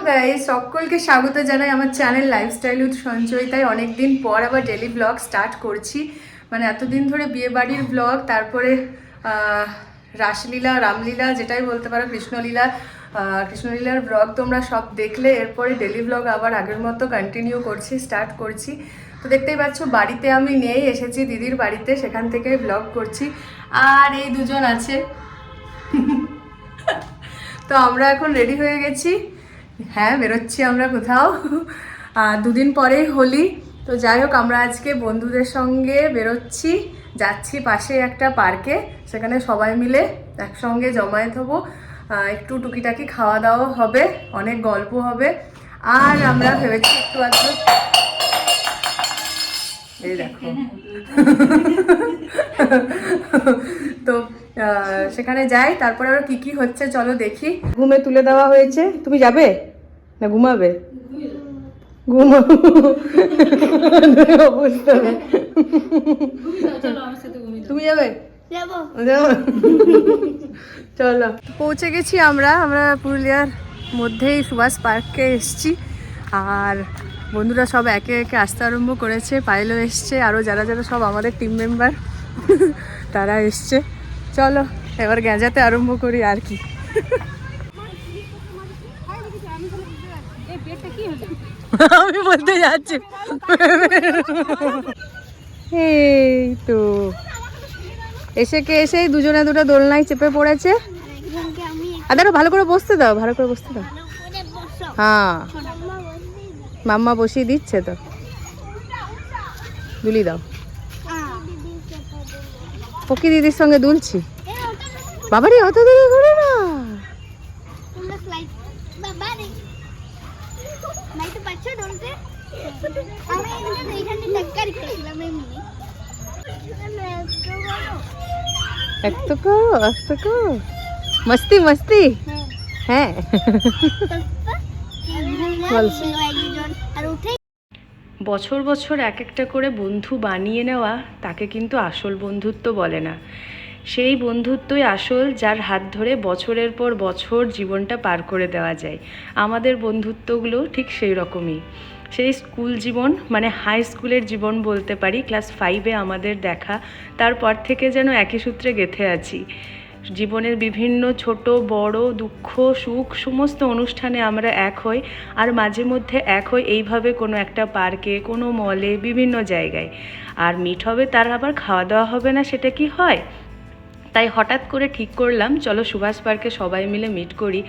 Guys সকলকে স্বাগত জানাই আমার চ্যানেল লাইফস্টাইল উইথ সঞ্চয়িতায় অনেকদিন পর আবার ডেলি ব্লগ স্টার্ট করছি। মানে এতদিন ধরে বিয়ে বাড়ির ব্লগ তারপরে রাসলীলা, রামলীলা যেটাই বলতে পারো, কৃষ্ণলীলা কৃষ্ণলীলার ব্লগ তোমরা সব দেখলে, এরপরে ডেলি ব্লগ আবার আগের মতো কন্টিনিউ করছি স্টার্ট করছি। তো দেখতেই পাচ্ছ, বাড়িতে আমি নেই, এসেছি দিদির বাড়িতে, সেখান থেকে ব্লগ করছি। আর এই দুজন আছে। তো আমরা এখন রেডি হয়ে গেছি। হ্যাঁ বেরোচ্ছি আমরা কোথাও। আর দুদিন পরেই হোলি। তো যাই হোক আমরা আজকে বন্ধুদের সঙ্গে বেরোচ্ছি। যাচ্ছি পাশে একটা পার্কে। সেখানে সবাই মিলে একসঙ্গে জমায়েত হব। একটু টুকিটাকি খাওয়া দাওয়া হবে অনেক গল্প হবে। আর আমরা ভেবেছি একটু আধটু এই দেখো। তো সেখানে যাই তারপরে আরও কি কি হচ্ছে চলো দেখি। ঘুমে তুলে দেওয়া হয়েছে। তুমি যাবে? না ঘুমাবে? বুঝতে তুমি যাবে? যাব। যাব? চলো। পৌঁছে গেছি আমরা। আমরা পুরুলিয়ার মধ্যেই সুভাষ পার্কে এসছি। আর বন্ধুরা সব একে একে আসতে আরম্ভ করেছে পায়েলও এসছে আরও যারা যারা সব আমাদের টিম মেম্বার তারা এসছে। চলো, এবার গেঁজাতে আরম্ভ করি আর কি। আমি বলতে যাচ্ছি। এই তো। এসে কে এসেই দুজনে দুটো দোলনায় চেপে পড়েছে? আর দেখো, ভালো করে বসতে দাও, ভালো করে বসতে দাও। হ্যাঁ। মাম্মা বসিয়ে দিচ্ছে তো। দুলি দাও। পকি দিদির সঙ্গে দুলছি। বাবারে অত দূরে করে না। মস্তি মস্তি। হ্যাঁ। বলছি। আর উঠে বছর বছর এক একটা করে বন্ধু বানিয়ে নেওয়া তাকে কিন্তু আসল বন্ধুত্ব বলে না। সেই বন্ধুত্বই আসল যার হাত ধরে বছরের পর বছর জীবনটা পার করে দেওয়া যায়। আমাদের বন্ধুত্বগুলো ঠিক সেই রকমই। সেই স্কুল জীবন মানে হাই স্কুলের জীবন বলতে পারি, ক্লাস ফাইভে আমাদের দেখা, তারপর থেকে যেন একই সূত্রে গেঁথে আছি। জীবনের বিভিন্ন ছোট, বড়, দুঃখ, সুখ, সমস্ত অনুষ্ঠানে আমরা এক হই আর মাঝে মধ্যে এক হই এইভাবে কোনো একটা পার্কে, কোনো মলে, বিভিন্ন জায়গায়। আর মিট হবে, তার আবার খাওয়া দাওয়া হবে না, সেটা কি হয়? তাই হঠাৎ করে ঠিক করলাম, চলো সুভাষ পার্কে সবাই মিলে মিট করি।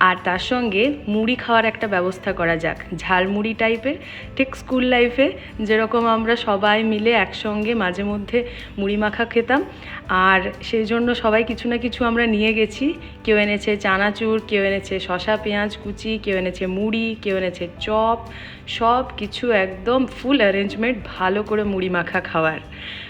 আর তার সঙ্গে মুড়ি খাওয়ার একটা ব্যবস্থা করা যাক। ঝালমুড়ি টাইপের, ঠিক স্কুল লাইফে যেরকম আমরা সবাই মিলে একসঙ্গে মাঝে মধ্যে মুড়ি মাখা খেতাম। আর সেই জন্য সবাই কিছু না কিছু আমরা নিয়ে গেছি। কেউ এনেছে চানাচুর, কেউ এনেছে শশা পেঁয়াজ, কুচি, কেউ এনেছে মুড়ি, কেউ এনেছে চপ। সব কিছু একদম ফুল অ্যারেঞ্জমেন্ট ভালো করে মুড়ি মাখা খাওয়ার।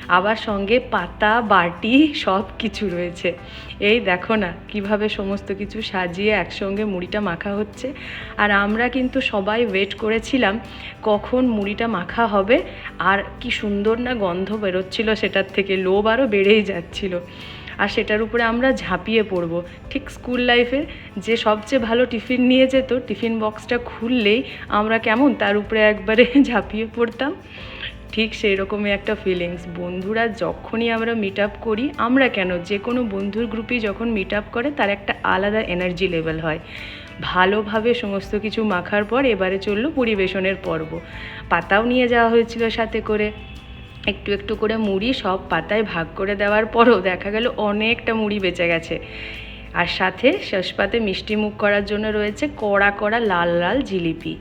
আবার সঙ্গে পাতা, বাটি, সব কিছু রয়েছে। এই দেখো না, কীভাবে সমস্ত কিছু সাজিয়ে একসঙ্গে মুড়িটা মাখা হচ্ছে। আর আমরা কিন্তু সবাই ওয়েট করেছিলাম কখন মুড়িটা মাখা হবে। আর কি সুন্দর না গন্ধ বেরোচ্ছিল, সেটার থেকে লোভ আরও বেড়েই যাচ্ছিল। আর সেটার উপরে আমরা ঝাঁপিয়ে পড়ব। ঠিক স্কুল লাইফে যে সবচেয়ে ভালো টিফিন নিয়ে যেত, টিফিন বক্সটা খুললেই আমরা কেমন, তার উপরে একবারে ঝাঁপিয়ে পড়তাম। ঠিক সেই রকমই একটা ফিলিংস বন্ধুরা, যখনই আমরা মিট আপ করি, আমরা কেন? যে কোনো বন্ধুর গ্রুপই যখন মিট আপ করে, তার একটা আলাদা এনার্জি লেভেল হয়। ভালোভাবে সমস্ত কিছু মাখার পর এবারে চলল পরিবেশনের পর্ব। পাতাও নিয়ে যাওয়া হয়েছিল সাথে করে। একটু একটু করে মুড়ি সব পাতায় ভাগ করে দেওয়ার পরও দেখা গেল অনেকটা মুড়ি বেঁচে গেছে। আর সাথে শেষপাতে মিষ্টি মুখ করার জন্য রয়েছে কড়া কড়া লাল লাল জিলিপি।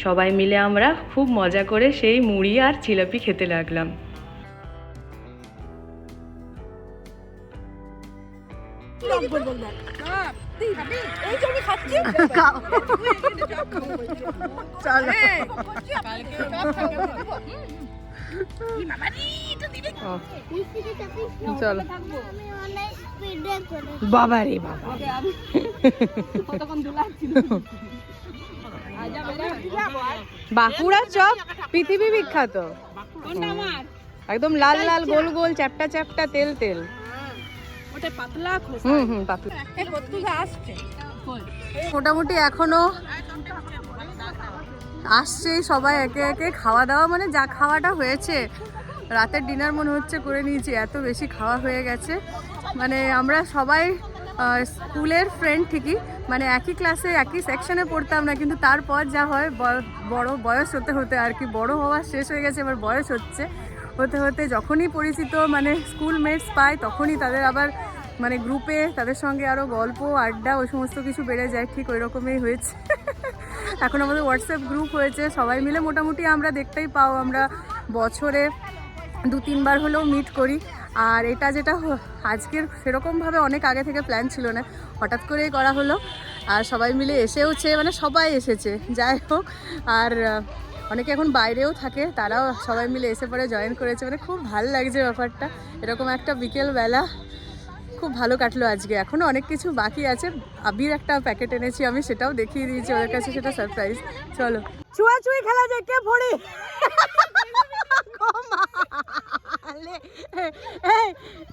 সবাই মিলে আমরা খুব মজা করে সেই মুড়ি আর জিলাপি খেতে লাগলাম। চলো। ও, চলো আমি অনেক স্পিডে করে বাবা রে বাবা বাঁকুড়ার চপ পৃথিবী বিখ্যাত। একদম লাল লাল গোল গোল চ্যাপটা চ্যাপটা তেল তেল। খোসা। হুম হুম পাতলা। মোটামুটি এখনও আসছে সবাই একে একে। খাওয়া দাওয়া মানে যা খাওয়াটা হয়েছে। রাতের ডিনার মনে হচ্ছে করে নিয়েছি এত বেশি খাওয়া হয়ে গেছে। মানে আমরা সবাই স্কুলের ফ্রেন্ড ঠিকই মানে একই ক্লাসে একই সেকশনে পড়তাম না, কিন্তু তারপর যা হয় বড় বয়স হতে হতে আর কি, বড় হওয়া শেষ হয়ে গেছে, এবার বয়স হচ্ছে। হতে হতে যখনই পরিচিত মানে স্কুল মেটস পাই, তখনই তাদের আবার মানে গ্রুপে তাদের সঙ্গে আরও গল্প, আড্ডা, ওই সমস্ত কিছু বেড়ে যায়, ঠিক ওই রকমই হয়েছে। এখন আমাদের হোয়াটসঅ্যাপ গ্রুপ হয়েছে, সবাই মিলে মোটামুটি আমরা দেখতেই পাও, আমরা বছরে দু তিনবার হলেও মিট করি। আর এটা যেটা আজকের সেরকমভাবে অনেক আগে থেকে প্ল্যান ছিল না। হঠাৎ করেই করা হলো। আর সবাই মিলে এসেওছে মানে সবাই এসেছে। যাই হোক আর অনেকে এখন বাইরেও থাকে তারাও সবাই মিলে এসে পরে জয়েন করেছে। মানে খুব ভালো লাগছে ব্যাপারটা। এরকম একটা বিকেলবেলা খুব ভালো কাটলো আজকে। এখনও অনেক কিছু বাকি আছে। আবির একটা প্যাকেট এনেছি আমি সেটাও দেখিয়ে দিয়েছি ওদের কাছে সেটা সারপ্রাইজ চলো। চুয়া ছুঁয়াছুঁই খেলা যায় কে ভরে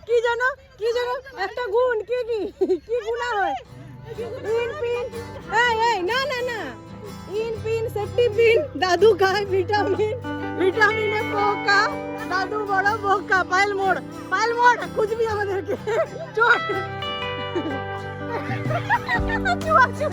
কি যেন কি যেন একটা গুণ, কি কি কি গুণা হয়? ইন এই না না না। ইন পিন, সেফটি পিন, দাদু খায় ভিটামিন, ভিটামিনে পোকা, দাদু বড় বোকা পাইল মোড় পাইল মোড়, খুঁজবি আমাদেরকে। চুয়াচুরি চুয়া তো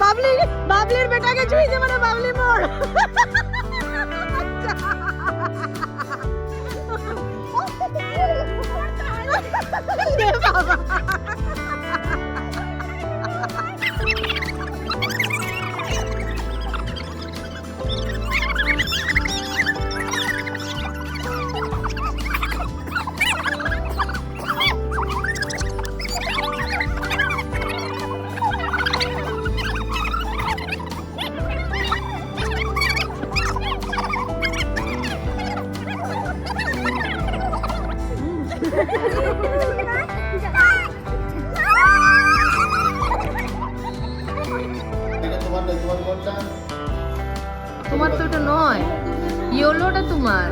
বাবলি বাবলির বেটাকে ছুঁয়েছে মানে বাবলি মোড় তোমার তো ওটা নয়। ইয়েলোটা তোমার।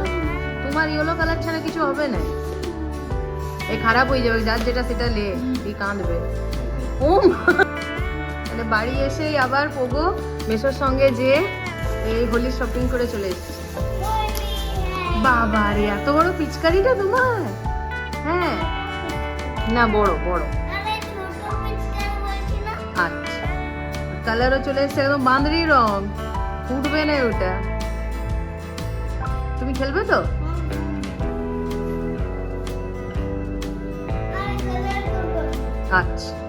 তোমার ইয়েলো কালার ছাড়া কিছু হবে না। এই খারাপ হয়ে যাবে, যার যেটা সেটা লে কাঁদবে। ও মানে বাড়ি এসেই আবার পোগো মেসোর সঙ্গে যে এই হোলি শপিং করে চলে এসেছে। বাবা রে এত বড় পিচকারিটা তোমার। হ্যাঁ না বড় বড়। আচ্ছা। কালারও চলে এসছে একদম বাঁদরি রং। ফুটবে না ওটা। তুমি খেলবে তো? আচ্ছা।